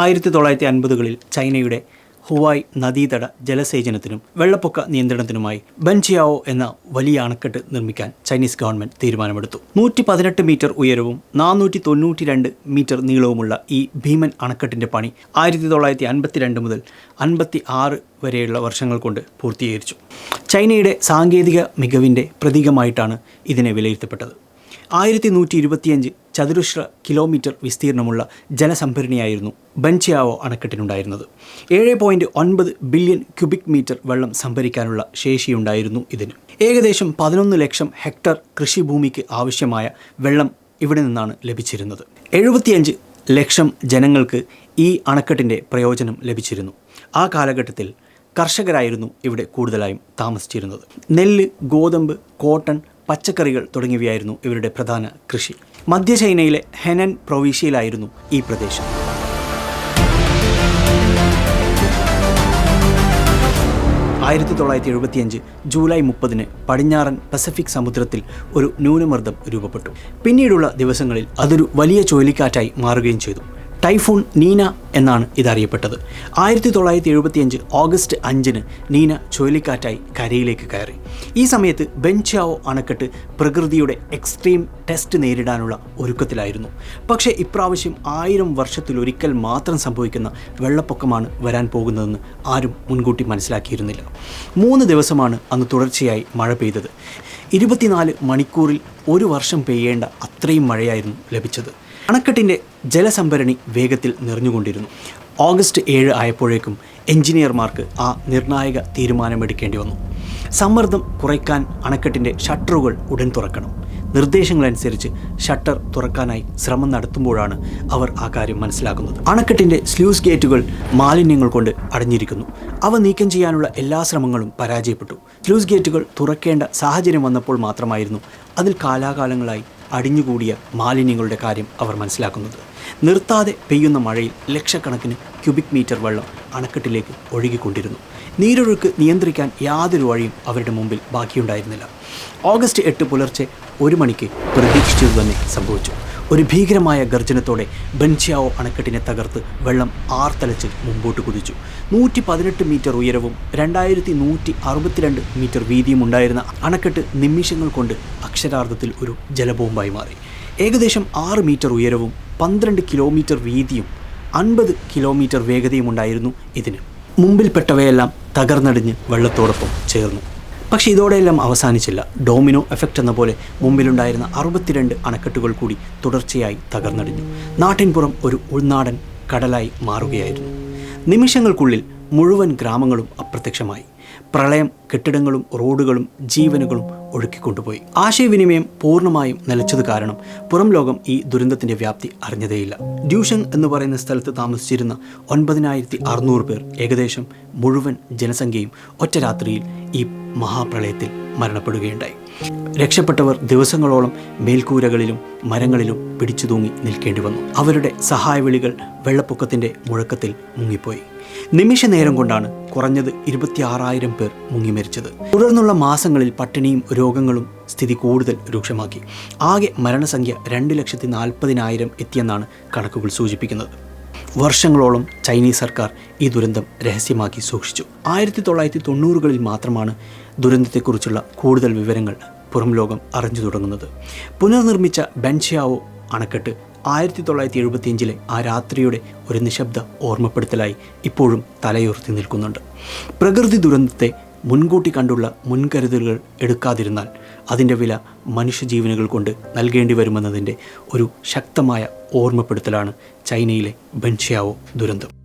ആയിരത്തി തൊള്ളായിരത്തി അൻപതുകളിൽ ചൈനയുടെ ഹുവായ് നദീതട ജലസേചനത്തിനും വെള്ളപ്പൊക്ക നിയന്ത്രണത്തിനുമായി ബൻചിയാവോ എന്ന വലിയ അണക്കെട്ട് നിർമ്മിക്കാൻ ചൈനീസ് ഗവൺമെന്റ് തീരുമാനമെടുത്തു. നൂറ്റി പതിനെട്ട് മീറ്റർ ഉയരവും നാനൂറ്റി തൊണ്ണൂറ്റി രണ്ട് മീറ്റർ നീളവുമുള്ള ഈ ഭീമൻ അണക്കെട്ടിന്റെ പണി ആയിരത്തി തൊള്ളായിരത്തി അൻപത്തിരണ്ട് മുതൽ അൻപത്തി ആറ് വരെയുള്ള വർഷങ്ങൾ കൊണ്ട് പൂർത്തീകരിച്ചു. ചൈനയുടെ സാങ്കേതിക മികവിന്റെ പ്രതീകമായിട്ടാണ് ഇതിനെ വിലയിരുത്തപ്പെട്ടത്. ആയിരത്തി നൂറ്റി ഇരുപത്തിയഞ്ച് ചതുരശ്ര കിലോമീറ്റർ വിസ്തീർണമുള്ള ജലസംഭരണിയായിരുന്നു ബൻചിയാവോ അണക്കെട്ടിനുണ്ടായിരുന്നത്. ഏഴ് പോയിന്റ് ഒൻപത് ബില്യൺ ക്യൂബിക് മീറ്റർ വെള്ളം സംഭരിക്കാനുള്ള ശേഷിയുണ്ടായിരുന്നു ഇതിന്. ഏകദേശം പതിനൊന്ന് ലക്ഷം ഹെക്ടർ കൃഷിഭൂമിക്ക് ആവശ്യമായ വെള്ളം ഇവിടെ നിന്നാണ് ലഭിച്ചിരുന്നത്. എഴുപത്തിയഞ്ച് ലക്ഷം ജനങ്ങൾക്ക് ഈ അണക്കെട്ടിന്റെ പ്രയോജനം ലഭിച്ചിരുന്നു. ആ കാലഘട്ടത്തിൽ കർഷകരായിരുന്നു ഇവിടെ കൂടുതലായും താമസിച്ചിരുന്നത്. നെല്ല് ഗോതമ്പ് കോട്ടൺ പച്ചക്കറികൾ തുടങ്ങിയവയായിരുന്നു ഇവരുടെ പ്രധാന കൃഷി. മധ്യ ചൈനയിലെ ഹെനൻ പ്രൊവിഷ്യയിലായിരുന്നു ഈ പ്രദേശം. ആയിരത്തി തൊള്ളായിരത്തി എഴുപത്തിയഞ്ച് ജൂലൈ മുപ്പതിന് പടിഞ്ഞാറൻ പസഫിക് സമുദ്രത്തിൽ ഒരു ന്യൂനമർദ്ദം രൂപപ്പെട്ടു. പിന്നീടുള്ള ദിവസങ്ങളിൽ അതൊരു വലിയ ചുഴലിക്കാറ്റായി മാറുകയും ചെയ്തു. ടൈഫൂൺ നീന എന്നാണ് ഇതറിയപ്പെട്ടത്. ആയിരത്തി തൊള്ളായിരത്തി എഴുപത്തിയഞ്ച് ഓഗസ്റ്റ് അഞ്ചിന് നീന ചുഴലിക്കാറ്റായി കരയിലേക്ക് കയറി. ഈ സമയത്ത് ബെഞ്ചാവോ അണക്കെട്ട് പ്രകൃതിയുടെ എക്സ്ട്രീം ടെസ്റ്റ് നേരിടാനുള്ള ഒരുക്കത്തിലായിരുന്നു. പക്ഷേ ഇപ്രാവശ്യം ആയിരം വർഷത്തിലൊരിക്കൽ മാത്രം സംഭവിക്കുന്ന വെള്ളപ്പൊക്കമാണ് വരാൻ പോകുന്നതെന്ന് ആരും മുൻകൂട്ടി മനസ്സിലാക്കിയിരുന്നില്ല. മൂന്ന് ദിവസമാണ് അന്ന് തുടർച്ചയായി മഴ പെയ്തത്. ഇരുപത്തിനാല് മണിക്കൂറിൽ ഒരു വർഷം പെയ്യേണ്ട അത്രയും മഴയായിരുന്നു ലഭിച്ചത്. അണക്കെട്ടിന്റെ ജലസംഭരണി വേഗത്തിൽ നിറഞ്ഞുകൊണ്ടിരുന്നു. ഓഗസ്റ്റ് ഏഴ് ആയപ്പോഴേക്കും എഞ്ചിനീയർമാർക്ക് ആ നിർണായക തീരുമാനമെടുക്കേണ്ടി വന്നു. സമ്മർദ്ദം കുറയ്ക്കാൻ അണക്കെട്ടിന്റെ ഷട്ടറുകൾ ഉടൻ തുറക്കണം. നിർദ്ദേശങ്ങളനുസരിച്ച് ഷട്ടർ തുറക്കാനായി ശ്രമം നടത്തുമ്പോഴാണ് അവർ ആ കാര്യം മനസ്സിലാക്കുന്നത്. അണക്കെട്ടിന്റെ സ്ലൂസ് ഗേറ്റുകൾ മാലിന്യങ്ങൾ കൊണ്ട് അടഞ്ഞിരിക്കുന്നു. അവ നീക്കം ചെയ്യാനുള്ള എല്ലാ ശ്രമങ്ങളും പരാജയപ്പെട്ടു. സ്ലൂസ് ഗേറ്റുകൾ തുറക്കേണ്ട സാഹചര്യം വന്നപ്പോൾ മാത്രമായിരുന്നു അതിൽ കാലാകാലങ്ങളായി അടിഞ്ഞുകൂടിയ മാലിന്യങ്ങളുടെ കാര്യം അവർ മനസ്സിലാക്കുന്നത്. നിർത്താതെ പെയ്യുന്ന മഴയിൽ ലക്ഷക്കണക്കിന് ക്യൂബിക് മീറ്റർ വെള്ളം അണക്കെട്ടിലേക്ക് ഒഴുകിക്കൊണ്ടിരുന്നു. നീരൊഴുക്ക് നിയന്ത്രിക്കാൻ യാതൊരു വഴിയും അവരുടെ മുമ്പിൽ ബാക്കിയുണ്ടായിരുന്നില്ല. ഓഗസ്റ്റ് എട്ട് പുലർച്ചെ ഒരു മണിക്ക് പ്രതീക്ഷിച്ചതു തന്നെ സംഭവിച്ചു. ഒരു ഭീകരമായ ഗർജനത്തോടെ ബൻചിയാവോ അണക്കെട്ടിനെ തകർത്ത് വെള്ളം ആർത്തലച്ച് മുമ്പോട്ട് കുതിച്ചു. നൂറ്റി പതിനെട്ട് മീറ്റർ ഉയരവും രണ്ടായിരത്തി നൂറ്റി അറുപത്തിരണ്ട് മീറ്റർ വീതിയും ഉണ്ടായിരുന്ന അണക്കെട്ട് നിമിഷങ്ങൾ കൊണ്ട് അക്ഷരാർത്ഥത്തിൽ ഒരു ജലബോംബായി മാറി. ഏകദേശം ആറ് മീറ്റർ ഉയരവും പന്ത്രണ്ട് കിലോമീറ്റർ വീതിയും അൻപത് കിലോമീറ്റർ വേഗതയും ഉണ്ടായിരുന്നു ഇതിന്. മുമ്പിൽപ്പെട്ടവയെല്ലാം തകർന്നടിഞ്ഞ് വെള്ളത്തോടൊപ്പം ചേർന്നു. പക്ഷേ ഇതോടെയെല്ലാം അവസാനിച്ചില്ല. ഡോമിനോ എഫക്റ്റ് എന്ന പോലെ മുമ്പിലുണ്ടായിരുന്ന അറുപത്തിരണ്ട് അണക്കെട്ടുകൾ കൂടി തുടർച്ചയായി തകർന്നടിഞ്ഞു. നാട്ടിൻപുറം ഒരു ഉൾനാടൻ കടലായി മാറുകയായിരുന്നു. നിമിഷങ്ങൾക്കുള്ളിൽ മുഴുവൻ ഗ്രാമങ്ങളും അപ്രത്യക്ഷമായി. പ്രളയം കെട്ടിടങ്ങളും റോഡുകളും ജീവനുകളും ഒഴുക്കിക്കൊണ്ടുപോയി. ആശയവിനിമയം പൂർണമായും നിലച്ചത് കാരണം പുറം ലോകം ഈ ദുരന്തത്തിന്റെ വ്യാപ്തി അറിഞ്ഞതേയില്ല. ഡ്യൂഷൻ എന്ന് പറയുന്ന സ്ഥലത്ത് താമസിച്ചിരുന്ന ഒൻപതിനായിരത്തി അറുന്നൂറ് പേർ ഏകദേശം മുഴുവൻ ജനസംഖ്യയും ഒറ്റ രാത്രിയിൽ ഈ മഹാപ്രളയത്തിൽ മരണപ്പെടുകയുണ്ടായി. രക്ഷപ്പെട്ടവർ ദിവസങ്ങളോളം മേൽക്കൂരകളിലും മരങ്ങളിലും പിടിച്ചു തൂങ്ങി നിൽക്കേണ്ടി വന്നു. അവരുടെ സഹായവിളികൾ വെള്ളപ്പൊക്കത്തിന്റെ മുഴക്കത്തിൽ മുങ്ങിപ്പോയി. നിമിഷ നേരം കൊണ്ടാണ് കുറഞ്ഞത് ഇരുപത്തിയാറായിരം പേർ മുങ്ങി മരിച്ചത്. തുടർന്നുള്ള മാസങ്ങളിൽ പട്ടിണിയും രോഗങ്ങളും സ്ഥിതി കൂടുതൽ രൂക്ഷമാക്കി. ആകെ മരണസംഖ്യ രണ്ട് ലക്ഷത്തി നാൽപ്പതിനായിരം എത്തിയെന്നാണ് കണക്കുകൾ സൂചിപ്പിക്കുന്നത്. വർഷങ്ങളോളം ചൈനീസ് സർക്കാർ ഈ ദുരന്തം രഹസ്യമാക്കി സൂക്ഷിച്ചു. ആയിരത്തി തൊള്ളായിരത്തി തൊണ്ണൂറുകളിൽ മാത്രമാണ് ദുരന്തത്തെക്കുറിച്ചുള്ള കൂടുതൽ വിവരങ്ങൾ പുറം ലോകം അറിഞ്ഞു തുടങ്ങുന്നത്. പുനർനിർമ്മിച്ച ബെൻഷിയാവോ അണക്കെട്ട് ആയിരത്തി തൊള്ളായിരത്തി എഴുപത്തിയഞ്ചിലെ ആ രാത്രിയുടെ ഒരു നിശബ്ദ ഓർമ്മപ്പെടുത്തലായി ഇപ്പോഴും തലയുയർത്തി നിൽക്കുന്നുണ്ട്. പ്രകൃതി ദുരന്തത്തെ മുൻകൂട്ടി കണ്ടുള്ള മുൻകരുതലുകൾ എടുക്കാതിരുന്നാൽ അതിന്റെ വില മനുഷ്യജീവനുകൾ കൊണ്ട് നൽകേണ്ടി വരുമെന്നതിന്റെ ഒരു ശക്തമായ ഓർമ്മപ്പെടുത്തലാണ് ചൈനയിലെ ബൻഷിയാവോ ദുരന്തം.